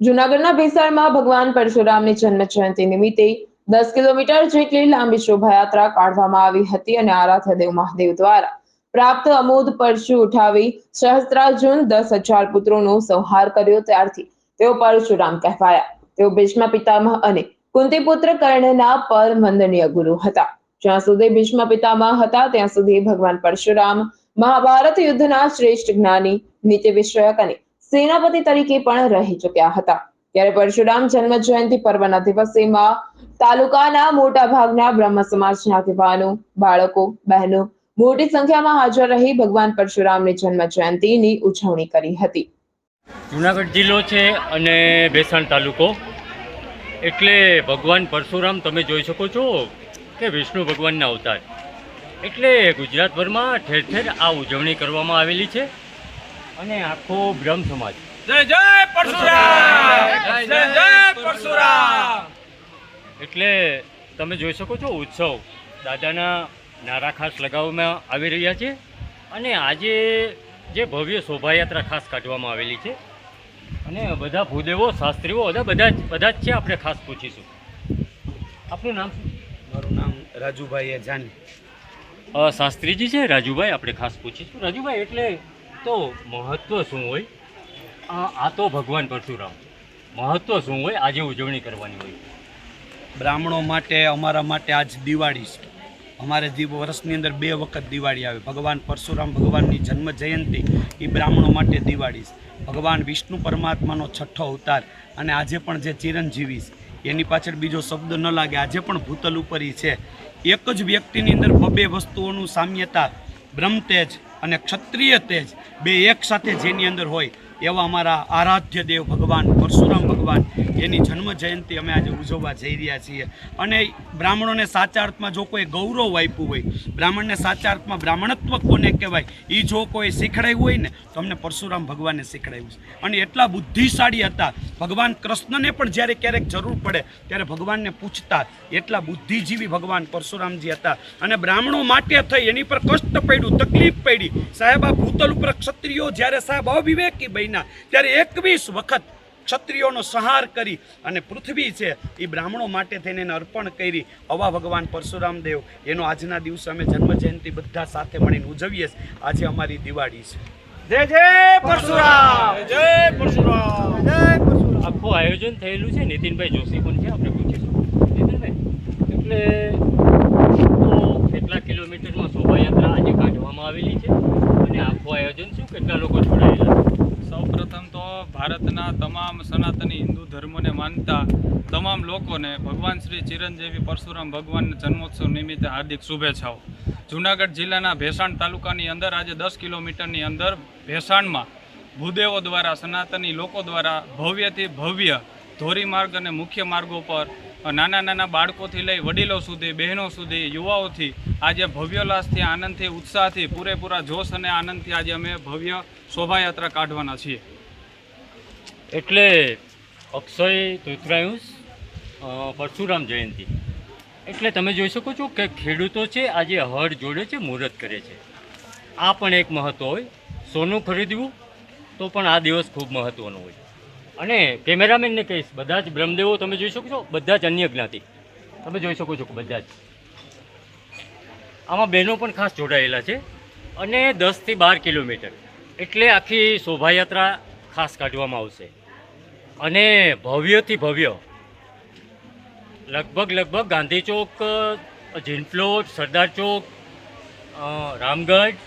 જૂનાગઢના ભેસાણમાં ભગવાન પરશુરામની જન્મ જયંતિ નિમિત્તે દસ કિલોમીટર જેટલી લાંબી શોભાયાત્રા કાઢવામાં આવી હતી અને આરાધ્ય દેવ મહાદેવ દ્વારા પ્રાપ્ત અમૂદ પરશુ ઉઠાવી સહસ્ત્રાર્જુન દસ હજાર પુત્રોનો સંહાર કર્યો. ત્યારથી તેઓ પરશુરામ કહેવાયા. તેઓ ભીષ્મ પિતામહ અને કુંતી પુત્ર કર્ણના પરમ વંદનીય ગુરુ હતા. જ્યાં સુધી ભીષ્મ પિતામહ હતા, ત્યાં સુધી ભગવાન પરશુરામ મહાભારત યુદ્ધના શ્રેષ્ઠ જ્ઞાની, નીતિ વિષયક અને સેનાપતિ તરીકે પણ રહી ચૂક્યા હતા. ત્યારે પરશુરામ જન્મ જયંતિ પર્વના દિવસે માં તાલુકાના મોટા ભાગના બ્રહ્મ સમાજના આગેવાનો બાળકો, બહેનો મોટી સંખ્યામાં હાજર રહી ભગવાન પરશુરામની જન્મ જયંતિની ઉજવણી કરી હતી. જુનાગઢ જિલ્લો છે અને ભેસાણ તાલુકો. એટલે ભગવાન પરશુરામ તમે જોઈ શકો છો કે વિષ્ણુ ભગવાનના અવતાર. એટલે ગુજરાતભરમાં ઠેર ઠેર આ ઉજવણી કરવામાં આવેલી છે. અને આખો બ્રહ્મ સમાજ. જય જય પરશુરામ! જય જય પરશુરામ! એટલે તમે જોઈ શકો છો ઉત્સવ. દાદાના નારા ખાસ લગાવવામાં આવી રહ્યા છે અને આજે જે ભવ્ય શોભાયાત્રા ખાસ કાઢવામાં આવેલી છે. અને બધા ભૂદેવો શાસ્ત્રીઓ બધા બધા જ બધા જ છે આપણે ખાસ પૂછીશું. આપનું નામ શું? મારું નામ રાજુભાઈ જાની શાસ્ત્રીજી છે? રાજુભાઈ આપણે ખાસ પૂછીશું. રાજુભાઈ એટલે તો મહત્વ શું હોય? આ તો ભગવાન પરશુરામ. મહત્વ શું હોય? આજે ઉજવણી કરવાની હોય. બ્રાહ્મણો માટે, અમારા માટે આજ દિવાળી છે. અમારે વર્ષની અંદર બે વખત દિવાળી આવે. ભગવાન પરશુરામ, ભગવાનની જન્મ જયંતિ એ બ્રાહ્મણો માટે દિવાળી છે. ભગવાન વિષ્ણુ પરમાત્માનો છઠ્ઠો અવતાર અને આજે પણ જે ચિરંજીવી છે. એની પાછળ બીજો શબ્દ ન લાગે, આજે પણ ભૂતલ ઉપર છે. એક જ વ્યક્તિની અંદર બબે વસ્તુઓનું સામ્યતા, બ્રહ્મતેજ અને ક્ષત્રિય તેજ બે એક સાથે જેની અંદર હોય એવા અમારા આરાધ્ય દેવ ભગવાન, પરશુરામ ભગવાન એની જન્મ જયંતિ અમે આજે ઉજવવા જઈ રહ્યા છીએ. અને બ્રાહ્મણોને સાચા અર્થમાં જો કોઈ ગૌરવ આપ્યું હોય, બ્રાહ્મણને સાચા અર્થમાં બ્રાહ્મણત્વ કોને કહેવાય એ જો કોઈ શીખડાયું હોય ને, તો અમને પરશુરામ ભગવાને શીખડાયું છે. અને એટલા બુદ્ધિશાળી હતા. ભગવાન કૃષ્ણને પણ જ્યારે ક્યારેક જરૂર પડે, ત્યારે ભગવાનને પૂછતા, એટલા બુદ્ધિજીવી ભગવાન પરશુરામજી હતા. અને બ્રાહ્મણો માટે થઈ, એની પર કષ્ટ પડ્યું, તકલીફ પડી. સાહેબ, આ ભૂતલ ઉપર ક્ષત્રિયો જ્યારે સાહેબ અવિવેકી બન્યા ત્યારે એકવીસ વખત ક્ષત્રિયોનો સંહાર કરી અને પૃથ્વી છે એ બ્રાહ્મણો માટે થઈને એને અર્પણ કરી. અવા ભગવાન પરશુરામ દેવ એનો આજના દિવસે અમે જન્મ જયંતિ બધા સાથે મળીને ઉજવીએ છીએ. આજે અમારી દિવાળી છે. જય જય પરશુરામ! જય પરશુરામ! જય પરશુરામ! આખું આયોજન થયેલું છે. નીતિનભાઈ જોશી પણ છે? આપણે પૂછીશું. નીતિનભાઈ એટલે તો કેટલા કિલોમીટરમાં શોભાયાત્રા આજે કાઢવામાં આવેલી છે અને આખું આયોજન શું કેટલા લોકો જોડાયેલા સૌપ્રથમ તો ભારતના તમામ સનાતની હિન્દુ ધર્મને માનતા તમામ લોકોને ભગવાન શ્રી ચિરંજીવી પરશુરામ ભગવાનના જન્મોત્સવ નિમિત્તે હાર્દિક શુભેચ્છાઓ. જૂનાગઢ જિલ્લાના ભેસાણ તાલુકાની અંદર આજે દસ કિલોમીટરની અંદર ભેસાણમાં ભૂદેવો દ્વારા, સનાતની લોકો દ્વારા ભવ્યથી ભવ્ય ધોરીમાર્ગ અને મુખ્ય માર્ગો પર નાના નાના બાળકોથી લઈ વડીલો સુધી, બહેનો સુધી, યુવાઓથી આજે ભવ્યોલ્લાસથી આનંદથી, ઉત્સાહથી પૂરેપૂરા જોશ અને આનંદથી આજે અમે ભવ્ય શોભાયાત્રા કાઢવાના છીએ. એટલે અક્ષય તૃતરાયુષ પરશુરામ જયંતિ. એટલે તમે જોઈ શકો છો કે ખેડૂતો છે, આજે હળ જોડે છે, મુહૂર્ત કરે છે. આ પણ એક મહત્વ હોય. સોનું ખરીદવું તો પણ આ દિવસ ખૂબ મહત્વનો હોય. અને કેમેરામેનને કહીશ, બધા જ બ્રહ્મદેવો તમે જોઈ શકો છો, બધા જ અન્ય જ્ઞાતિ. તમે જોઈ શકો છો બધા જ. આમાં બહેનો પણ ખાસ જોડાયેલા છે અને દસથી બાર કિલોમીટર. એટલે આખી શોભાયાત્રા ખાસ કાઢવામાં આવશે. અને ભવ્યથી ભવ્ય. લગભગ લગભગ ગાંધી ચોક જીનફ્લોટ સરદાર ચોક રામગઢ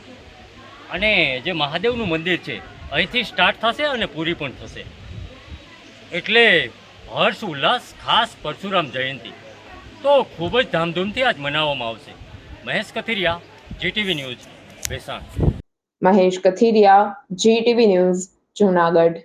અને જે મહાદેવનું મંદિર છે, અહીંથી સ્ટાર્ટ થશે અને પૂરી પણ થશે. એટલે હર્ષ, ઉલ્લાસ, ખાસ પરશુરામ જયંતિ. તો ખૂબ જ ધામધૂમથી આજ મનાવવામાં આવશે. Mahesh Kathiriya, GTV news, Bhesan. Mahesh Kathiriya, GTV news, Junagadh.